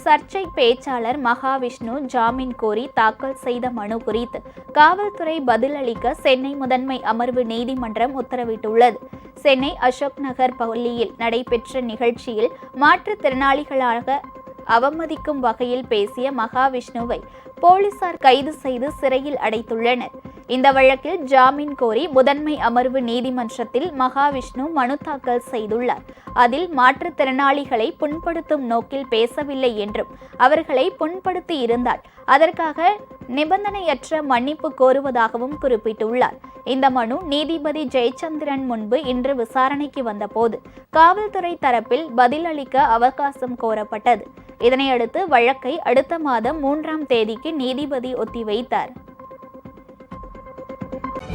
சர்ச்சை பேச்சாளர் மகாவிஷ்ணு ஜாமீன் கோரி தாக்கல் செய்த மனு குறித்து காவல்துறை பதிலளிக்க சென்னை முதன்மை அமர்வு நீதிமன்றம் உத்தரவிட்டுள்ளது. சென்னை அசோக் நகர் பள்ளியில் நடைபெற்ற நிகழ்ச்சியில் மாற்றுத்திறனாளிகளாக அவமதிக்கும் வகையில் பேசிய மகாவிஷ்ணுவை போலீசார் கைது செய்து சிறையில் அடைத்துள்ளனர். இந்த வழக்கில் ஜாமீன் கோரி முதன்மை அமர்வு நீதிமன்றத்தில் மகாவிஷ்ணு மனு தாக்கல் செய்துள்ளார். அதில் மாற்றுத்திறனாளிகளை புண்படுத்தும் நோக்கில் பேசவில்லை என்றும் அவர்களை புண்படுத்தி இருந்தால் அதற்காக நிபந்தனையற்ற மன்னிப்பு கோருவதாகவும் குறிப்பிட்டுள்ளார். இந்த மனு நீதிபதி ஜெயச்சந்திரன் முன்பு இன்று விசாரணைக்கு வந்தபோது காவல்துறை தரப்பில் பதிலளிக்க அவகாசம் கோரப்பட்டது. இதனையடுத்து வழக்கை அடுத்த மாதம் மூன்றாம் தேதிக்கு நீதிபதி ஒத்திவைத்தார்.